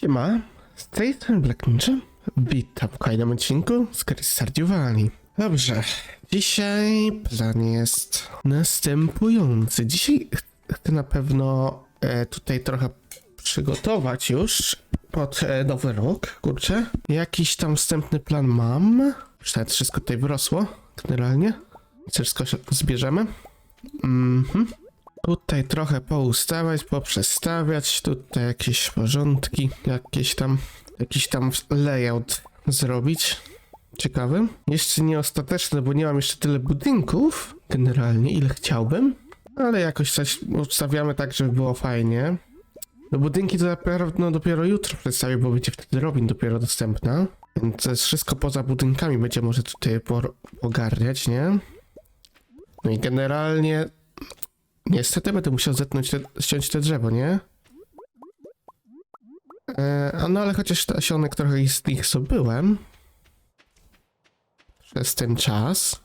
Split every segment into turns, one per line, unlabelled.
Siema, z tej strony Black Ninja. Witam w kolejnym odcinku z gry. Dobrze, dzisiaj plan jest następujący. Dzisiaj ch- chcę na pewno e, tutaj trochę przygotować już pod e, nowy rok, kurczę. Jakiś tam wstępny plan mam. Już nawet wszystko tutaj wyrosło, generalnie. Wszystko zbierzemy. Mhm. Tutaj trochę poustawiać, poprzestawiać, tutaj jakieś porządki, jakieś tam, jakiś tam layout zrobić. Ciekawy. Jeszcze nie ostateczny, bo nie mam jeszcze tyle budynków, generalnie, ile chciałbym. Ale jakoś coś ustawiamy tak, żeby było fajnie. No budynki to na pewno dopiero jutro przedstawię, bo będzie wtedy Robin dopiero dostępna. Więc to jest wszystko poza budynkami będzie może tutaj ogarniać, nie? No i generalnie Niestety będę musiał zetnąć te, ściąć te drzewo, nie? E, a no ale chociaż nasionek trochę z nich zdobyłem. Przez ten czas.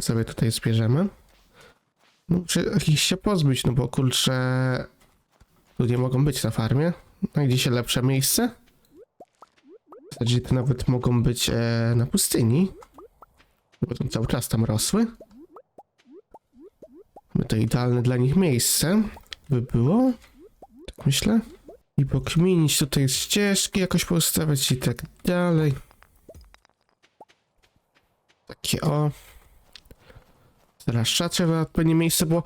Sobie tutaj zbierzemy. Muszę jakiś się pozbyć, no bo kurczę... Ludzie mogą być na farmie. Znajdzie się lepsze miejsce. W zasadzie to nawet mogą być e, na pustyni. Bo tam cały czas tam rosły. To idealne dla nich miejsce by było. Tak myślę. I pokminić tutaj ścieżki, jakoś postawić i tak dalej. Takie o. Zwłaszcza trzeba odpowiednie miejsce, bo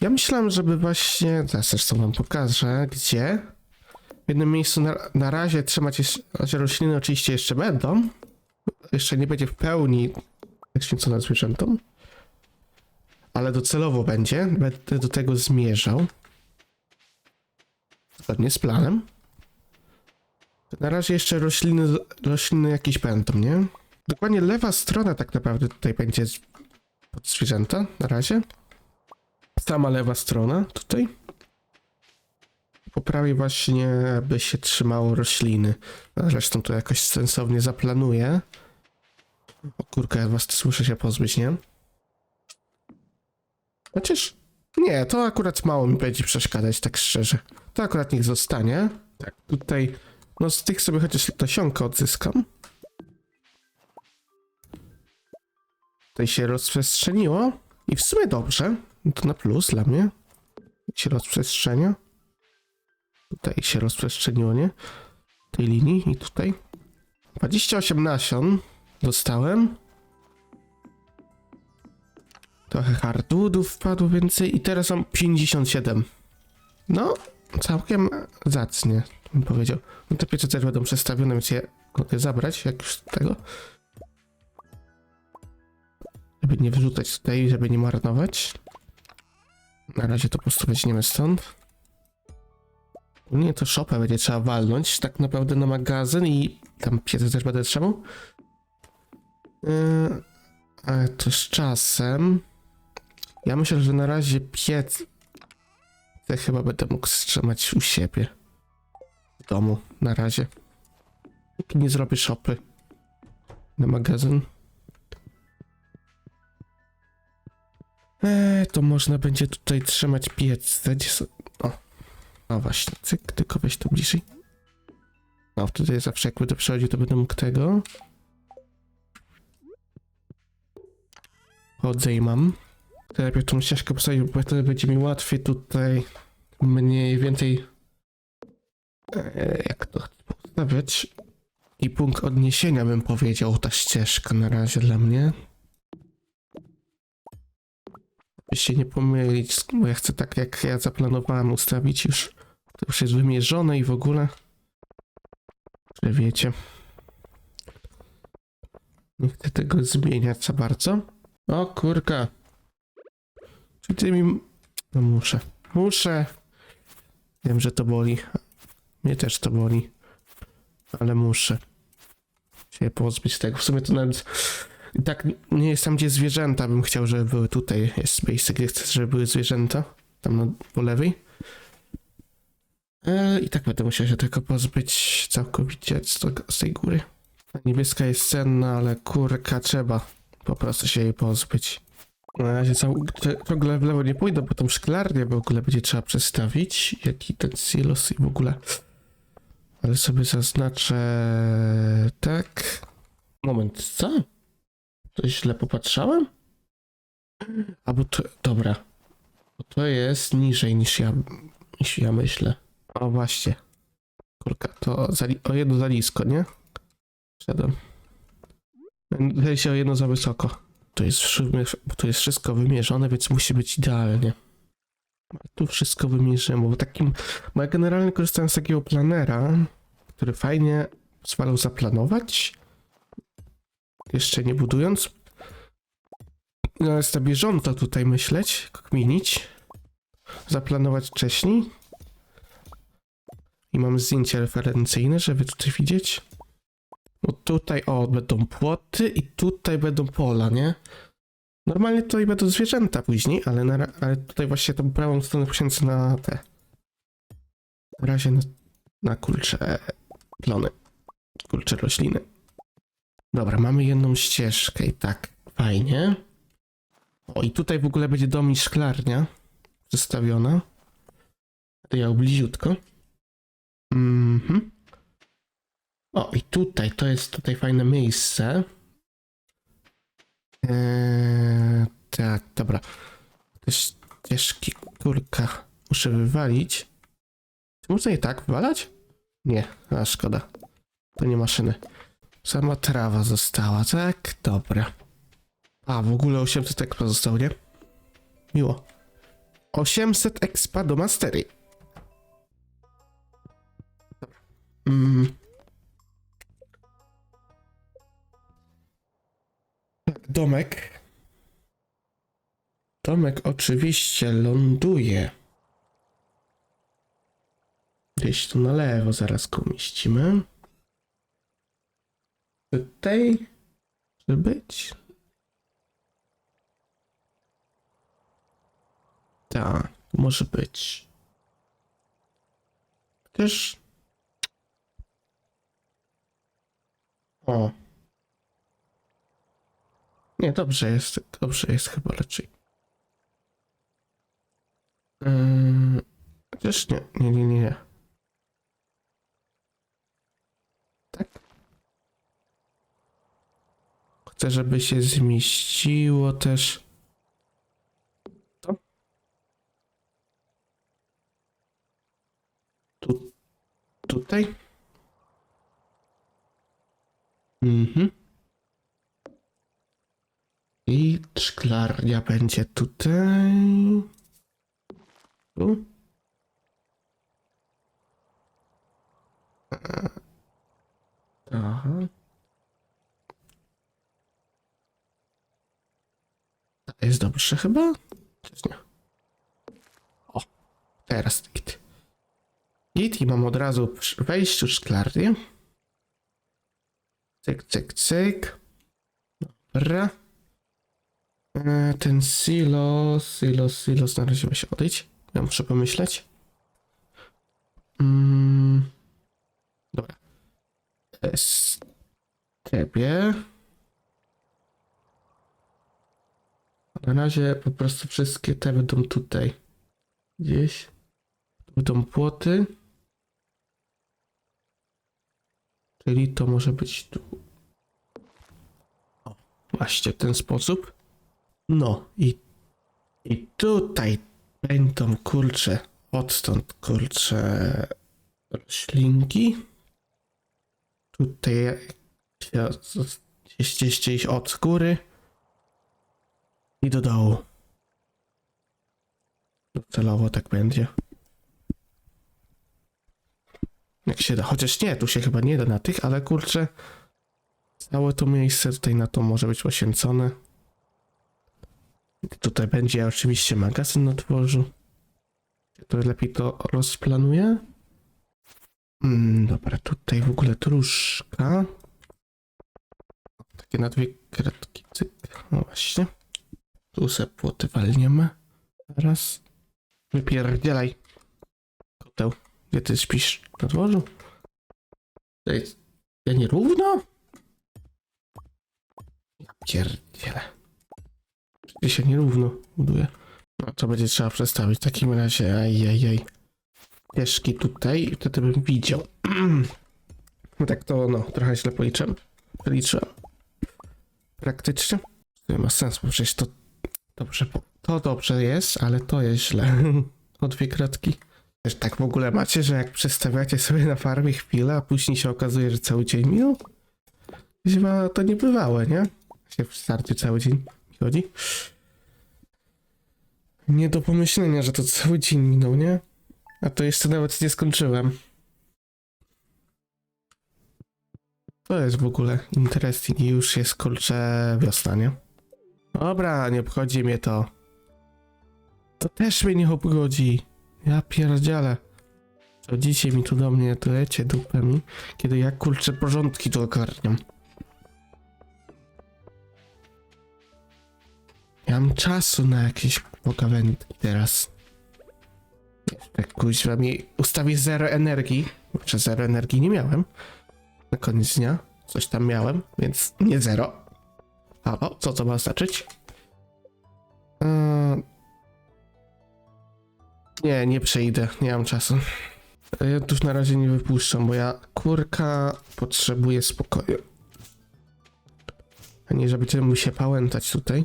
ja myślałem, żeby właśnie, zaraz zresztą wam pokażę, gdzie. W jednym miejscu na, na razie trzymać jeszcze, znaczy rośliny oczywiście jeszcze będą. Jeszcze nie będzie w pełni poświęcona zwierzętom ale docelowo będzie. Będę do tego zmierzał. Zgodnie z planem. Na razie jeszcze rośliny, rośliny jakieś będą, nie? Dokładnie lewa strona tak naprawdę tutaj będzie pod zwierzęta na razie. Sama lewa strona tutaj. Po prawej właśnie by się trzymało rośliny. Zresztą to jakoś sensownie zaplanuję. O kurka, was słyszę się pozbyć, nie? Chociaż nie, to akurat mało mi będzie przeszkadzać, tak szczerze. To akurat niech zostanie. Tak, tutaj, no z tych sobie chociaż nasionka odzyskam. Tutaj się rozprzestrzeniło i w sumie dobrze. To na plus dla mnie. Się rozprzestrzenia. Tutaj się rozprzestrzeniło, nie? Tej linii i tutaj. 28 nasion dostałem. Trochę hardwoodów wpadło więcej i teraz mam 57. No, całkiem zacnie, bym powiedział. No te piecze też będą przestawione, więc je mogę zabrać, jak już tego. Żeby nie wyrzucać tutaj, żeby nie marnować. Na razie to po prostu weźmiemy stąd. Nie, to szopę będzie trzeba walnąć tak naprawdę na magazyn i tam piece też będę trzymał. Yy, ale to z czasem. Ja myślę, że na razie piec. Chyba będę mógł wstrzymać u siebie. W domu, na razie. Póki nie zrobię szopy. Na magazyn. Eee, to można będzie tutaj trzymać piec. O. No właśnie, cyk, tylko weź to bliżej. No, wtedy zawsze jak będę przechodził, to będę mógł tego. Chodzę i mam. Najpierw tą ścieżkę postawić, bo wtedy będzie mi łatwiej tutaj mniej więcej e, jak to postawiać i punkt odniesienia bym powiedział ta ścieżka na razie dla mnie. By się nie pomylić, bo ja chcę tak jak ja zaplanowałem ustawić już to już jest wymierzone i w ogóle. Że wiecie. Nie chcę tego zmieniać za bardzo. O kurka ty mi... No muszę. Muszę. Wiem, że to boli. Mnie też to boli. Ale muszę się pozbyć tego. W sumie to nawet... I tak nie jest tam, gdzie zwierzęta. Bym chciał, żeby były tutaj. Jest miejsce, gdzie chcę, żeby były zwierzęta. Tam na, po lewej. E, I tak będę musiał się tego pozbyć całkowicie z, z tej góry. Ta niebieska jest cenna, ale kurka trzeba po prostu się jej pozbyć. Na razie ciągle w lewo nie pójdę, bo tą szklarnię w ogóle będzie trzeba przestawić. Jaki ten silos i w ogóle. Ale sobie zaznaczę tak. Moment, co? To źle popatrzałem? A bo to, dobra. Bo to jest niżej niż ja, niż ja myślę. O właśnie. Kurka, to za, o jedno za nisko, nie? Wszedłem. Wydaje się o jedno za wysoko. To jest, to jest wszystko wymierzone, więc musi być idealnie. Tu wszystko wymierzyłem, bo takim, bo ja generalnie korzystałem z takiego planera, który fajnie pozwalał zaplanować, jeszcze nie budując. No jest na bieżąco tutaj myśleć, kminić, zaplanować wcześniej. I mam zdjęcia referencyjne, żeby tutaj widzieć. Bo tutaj, o, będą płoty i tutaj będą pola, nie? Normalnie tutaj będą zwierzęta później, ale, na, ale tutaj właśnie tą prawą stronę poświęcę na te. Na razie na, na kurcze plony. Kurcze rośliny. Dobra, mamy jedną ścieżkę i tak, fajnie. O, i tutaj w ogóle będzie dom i szklarnia przedstawiona. To ja bliziutko. Mhm. O, i tutaj, to jest tutaj fajne miejsce. Eee, tak, dobra. Te ścieżki, kurka, muszę wywalić. Czy można je tak wywalać? Nie, a szkoda. To nie maszyny. Sama trawa została, tak? Dobra. A, w ogóle 800 expa zostało, nie? Miło. 800 expa do mastery. Mm. Domek. Domek oczywiście ląduje. Gdzieś tu na lewo zaraz go umieścimy. Tutaj może być. Tak, może być. Też. O. Nie, dobrze jest, dobrze jest chyba raczej. Yy, nie, nie, nie, nie, nie. Tak. Chcę, żeby się zmieściło też. To. Tu, tutaj. Mhm. I szklarnia będzie tutaj. Tu. Aha. To jest dobrze chyba? Też nie. O, teraz git. Git i mam od razu przy wejściu szklarnię. Cyk, cyk, cyk. Dobra. E, Ten silos, silos, silos, na razie się odejść. Ja muszę pomyśleć. Mm. Dobra. Z ciebie. Na razie po prostu wszystkie te będą tutaj. Gdzieś. Tu Będą płoty. Czyli to może być tu. O, właśnie w ten sposób. No i, i tutaj będą kurcze, odtąd kurcze roślinki. Tutaj gdzieś, gdzieś od góry i do dołu. Docelowo tak będzie. Jak się da, chociaż nie, tu się chyba nie da na tych, ale kurczę, całe to miejsce tutaj na to może być poświęcone. Tutaj będzie oczywiście magazyn na dworzu. To lepiej to rozplanuję. Mm, dobra, tutaj w ogóle truszka. Takie na dwie kratki. Cyk. No właśnie. Tu se płoty walniemy. Raz. Wypierdzielaj. Koteł. Gdzie ty śpisz? Na dworzu? Tutaj ja nierówno? Ja pierdzielę. Gdzie się nierówno buduje. No to będzie trzeba przestawić w takim razie. Ajajaj. ścieżki tutaj i wtedy bym widział. No tak to, no, trochę źle policzyłem. Liczyłem. Praktycznie. Nie ma sensu, bo przecież to dobrze, to dobrze jest, ale to jest źle. O dwie kratki. Też tak w ogóle macie, że jak przestawiacie sobie na farmie chwilę, a później się okazuje, że cały dzień minął? Chyba to niebywałe, nie? Się w starcie cały dzień chodzi. Nie do pomyślenia, że to cały dzień minął, nie? A to jeszcze nawet nie skończyłem. To jest w ogóle interesting i już jest kurczę wiosna, nie? Dobra, nie obchodzi mnie to. To też mnie nie obchodzi. Ja pierdzielę. To dzisiaj mi tu do mnie lecie dupami, kiedy ja kurczę porządki tu ogarniam. Ja mam czasu na jakieś pogawędki teraz. Jeszcze kuźwa mi ustawi zero energii. Czy zero energii nie miałem. Na koniec dnia coś tam miałem, więc nie zero. Halo, co to ma znaczyć? Eee... Nie, nie przejdę, nie mam czasu. Już na razie nie wypuszczam, bo ja kurka potrzebuję spokoju. A nie, że będziemy mu się pałętać tutaj.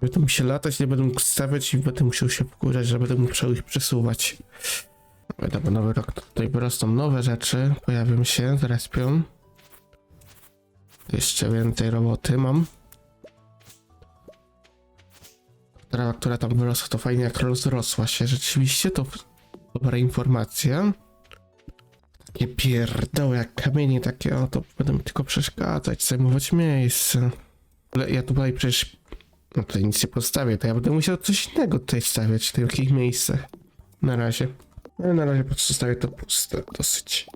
Będę musiał latać, nie mógł stawiać i będę musiał się wkurzać, że będę musiał ich przesuwać. Wiadomo, nowy rok tutaj wyrosną nowe rzeczy, pojawią się, zrespią. Jeszcze więcej roboty mam. Trawa, która tam wyrosła, to fajnie jak rozrosła się. Rzeczywiście to dobra informacja. Takie pierdoły jak kamienie takie, o to będę mi tylko przeszkadzać, zajmować miejsce. Ale ja tutaj przecież no tutaj nic nie postawię, to ja będę musiał coś innego tutaj stawiać w takich miejscach. Na razie. No, na razie po prostu stawię to puste dosyć.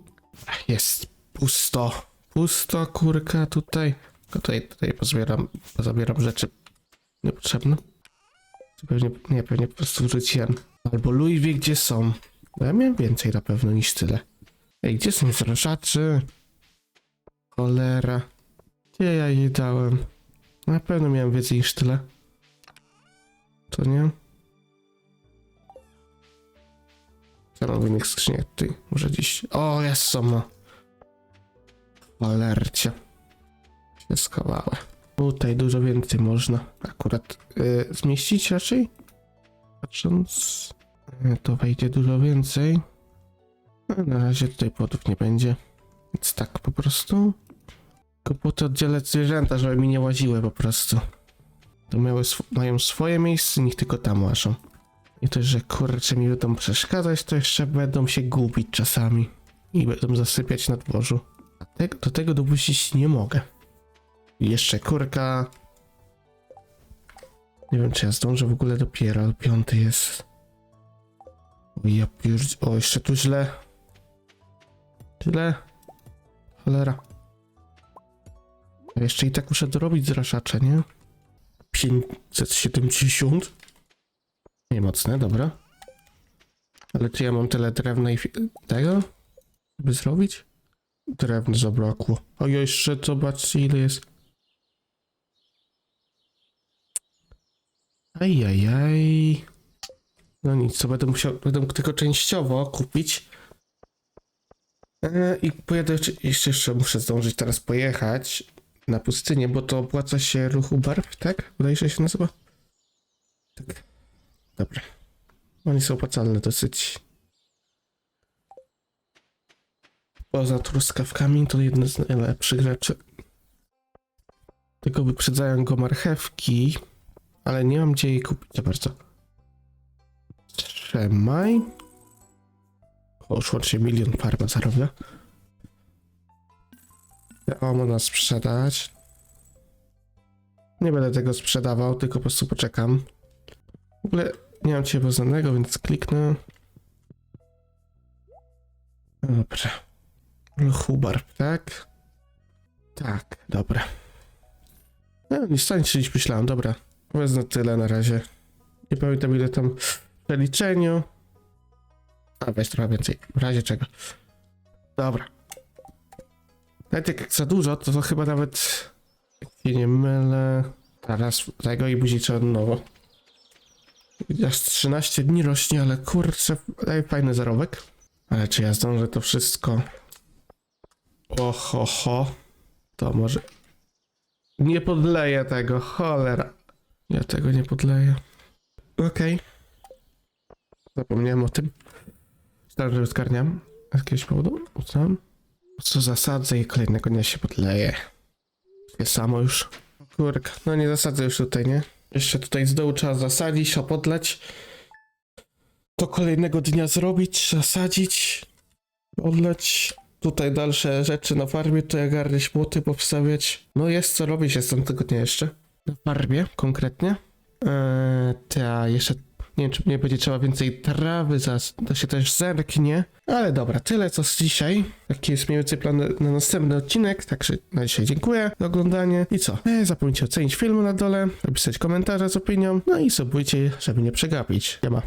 Jest pusto. Pusto, kurka, tutaj. Tylko tutaj, tutaj pozbieram, pozabieram rzeczy niepotrzebne. Pewnie, nie, pewnie po prostu wrzuciłem. Albo Louis wie gdzie są. Bo ja miałem więcej na pewno niż tyle. Ej, gdzie są zrażaczy? Cholera. Gdzie ja jej dałem? Na pewno miałem więcej niż tyle. To nie? Co mam w innych skrzyniach tutaj? Może dziś... O, jest samo. Cholercie. Się schowały. Tutaj dużo więcej można akurat y, zmieścić raczej. Patrząc... y, To wejdzie dużo więcej. Na razie tutaj płotów nie będzie. Więc tak po prostu. To oddzielać zwierzęta, żeby mi nie łaziły po prostu. To miały sw- mają swoje miejsce, niech tylko tam łażą. I to, że kurczę mi będą przeszkadzać, to jeszcze będą się gubić czasami. I będą zasypiać na dworzu. A tego, do tego dopuścić nie mogę. Jeszcze kurka. Nie wiem, czy ja zdążę w ogóle dopiero, ale piąty jest. O ja pierdź... O, jeszcze tu źle. Tyle. Cholera. Ja jeszcze i tak muszę dorobić zraszacze, nie? 570. Nie mocne, dobra. Ale czy ja mam tyle drewna i tego? Żeby zrobić? Drewna zabrakło. O jeszcze zobaczcie ile jest. Ajajaj. No nic, co będę musiał, będę tylko częściowo kupić. E, I pojadę, jeszcze, jeszcze muszę zdążyć teraz pojechać na pustynię, bo to opłaca się ruchu barw, tak? Wydaje się, nazywa? Tak. Dobra. Oni są opłacalne dosyć. Poza truskawkami to jedne z najlepszych rzeczy. Tylko wyprzedzają go marchewki, ale nie mam gdzie jej kupić za bardzo. Trzymaj. O, już łącznie milion farma zarobia. O, można sprzedać. Nie będę tego sprzedawał, tylko po prostu poczekam. W ogóle nie mam cię poznanego, więc kliknę. Dobra. Hubar, tak? Tak, dobra. No, nie stanie się niż myślałem, dobra. Wezmę tyle na razie. Nie pamiętam ile tam w przeliczeniu. A, weź trochę więcej. W razie czego. Dobra. Nawet jak za dużo, to, to chyba nawet jak się nie mylę. Teraz tego i później trzeba od nowo. Aż 13 dni rośnie, ale kurczę, daje fajny zarobek. Ale czy ja zdążę to wszystko? Oho, ho. To może... Nie podleję tego, cholera. Ja tego nie podleję. Okej. Zapomniałem o tym. Myślałem, że zgarniam. Z jakiegoś powodu? Co? Co zasadzę i kolejnego dnia się podleję. Takie samo już. Kurka, no nie zasadzę już tutaj, nie? Jeszcze tutaj z dołu trzeba zasadzić, opodleć. To kolejnego dnia zrobić, zasadzić, odleć. Tutaj dalsze rzeczy na farmie, to jak garnić płoty, powstawiać. No jest co robić, jestem tego dnia jeszcze. Na farmie konkretnie. Eee, ta jeszcze nie wiem, czy nie będzie trzeba więcej trawy, zaraz to się też zerknie. Ale dobra, tyle co z dzisiaj. Taki jest mniej więcej plan na, na następny odcinek, także na dzisiaj dziękuję za oglądanie. I co? Nie zapomnijcie ocenić filmu na dole, napisać komentarze z opinią, no i subujcie, żeby nie przegapić. Nie ma.